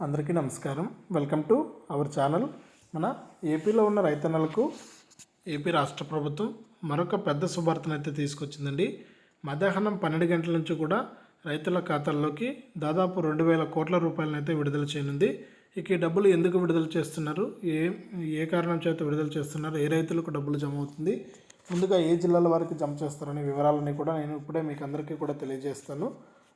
అందరికీ నమస్కారం. Welcome to our channel మన ఏపీలో ఉన్న రైతన్నలకు ఏపీ రాష్ట్ర ప్రభుత్వం మరొక పెద్ద శుభార్తను అయితే తీసుకొచ్చిందండి. మధ్యాహ్నం పన్నెండు గంటల నుంచి కూడా రైతుల ఖాతాల్లోకి దాదాపు రెండు వేల కోట్ల రూపాయలను అయితే విడుదల చేయనుంది. ఇక ఈ డబ్బులు ఎందుకు విడుదల చేస్తున్నారు? ఏ ఏ కారణం చేత విడుదల చేస్తున్నారు? ఏ రైతులకు డబ్బులు జమ అవుతుంది? ముందుగా ఏ జిల్లాల వారికి జమ చేస్తారనే వివరాలని కూడా నేను ఇప్పుడే మీకు అందరికీ కూడా తెలియజేస్తాను.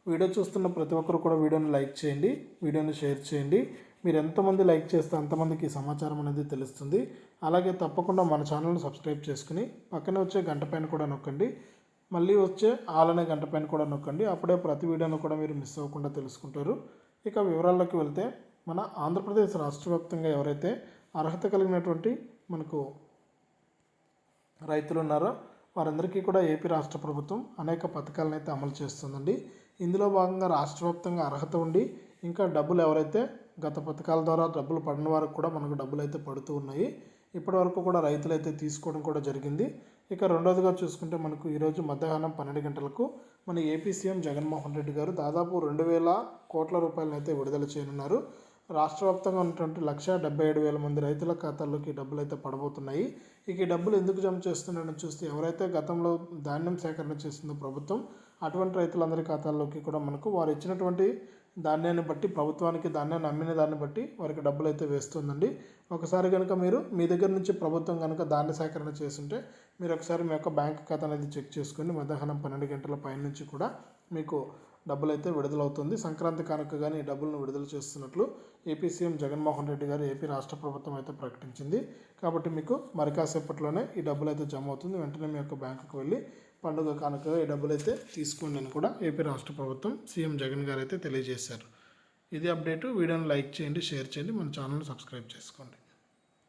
వీడియో చూస్తున్న ప్రతి ఒక్కరు కూడా వీడియోని లైక్ చేయండి వీడియోని షేర్ చేయండి. మీరు ఎంతమంది లైక్ చేస్తే అంతమందికి సమాచారం అనేది తెలుస్తుంది. అలాగే తప్పకుండా మన ఛానల్ని సబ్స్క్రైబ్ చేసుకుని పక్కనే వచ్చే గంట పైన కూడా నొక్కండి. మళ్ళీ వచ్చే ఆల్ అనే గంట పైన కూడా నొక్కండి. అప్పుడే ప్రతి వీడియోను కూడా మీరు మిస్ అవ్వకుండా తెలుసుకుంటారు. ఇక వివరాల్లోకి వెళ్తే మన ఆంధ్రప్రదేశ్ రాష్ట్ర వ్యాప్తంగా ఎవరైతే అర్హత కలిగినటువంటి మనకు రైతులు ఉన్నారో వారందరికీ కూడా ఏపీ రాష్ట్ర ప్రభుత్వం అనేక పథకాలను అయితే అమలు చేస్తుందండి. ఇందులో భాగంగా రాష్ట్ర వ్యాప్తంగా అర్హత ఉండి ఇంకా డబ్బులు ఎవరైతే గత పథకాల ద్వారా డబ్బులు పడిన వారికి కూడా మనకు డబ్బులు అయితే పడుతూ ఉన్నాయి. ఇప్పటి వరకు కూడా రైతులు అయితే తీసుకోవడం కూడా జరిగింది. ఇక రెండోదిగా చూసుకుంటే మనకు ఈరోజు మధ్యాహ్నం పన్నెండు గంటలకు మన ఏపీ సీఎం జగన్మోహన్ రెడ్డి గారు దాదాపు రెండు వేల కోట్ల రూపాయలను అయితే విడుదల చేయనున్నారు. రాష్ట్ర వ్యాప్తంగా ఉన్నటువంటి లక్ష డెబ్బై ఏడు వేల మంది రైతుల ఖాతాల్లోకి డబ్బులు అయితే పడబోతున్నాయి. ఇక ఈ డబ్బులు ఎందుకు జమ చేస్తున్నారని చూస్తే ఎవరైతే గతంలో ధాన్యం సేకరణ చేసిందో ప్రభుత్వం అటువంటి రైతులందరి ఖాతాల్లోకి కూడా మనకు వారు ఇచ్చినటువంటి ధాన్యాన్ని బట్టి ప్రభుత్వానికి ధాన్యాన్ని అమ్మిన దాన్ని బట్టి వారికి డబ్బులు అయితే వేస్తుందండి. ఒకసారి కనుక మీరు మీ దగ్గర నుంచి ప్రభుత్వం కనుక ధాన్య సేకరణ చేస్తుంటే మీరు ఒకసారి మీ యొక్క బ్యాంక్ ఖాతా అనేది చెక్ చేసుకొని మధ్యాహ్నం పన్నెండు గంటల పైన నుంచి కూడా మీకు డబ్బులు అయితే విడుదలవుతుంది. సంక్రాంతి కానుకగానే కానీ ఈ డబ్బులను విడుదల చేస్తున్నట్లు ఏపీ సీఎం జగన్మోహన్ రెడ్డి గారు ఏపీ రాష్ట్ర ప్రభుత్వం అయితే ప్రకటించింది. కాబట్టి మీకు మరి కాసేపట్లోనే ఈ డబ్బులు అయితే జమ అవుతుంది వెంటనే మీ యొక్క బ్యాంకుకు వెళ్ళి పండుగ కానుకగా ఈ డబ్బులు అయితే తీసుకోండి అని కూడా ఏపీ రాష్ట్ర ప్రభుత్వం సీఎం జగన్ గారు అయితే తెలియజేశారు. ఇది అప్డేటు. వీడియోని లైక్ చేయండి షేర్ చేయండి. మన ఛానల్ని సబ్స్క్రైబ్ చేసుకోండి.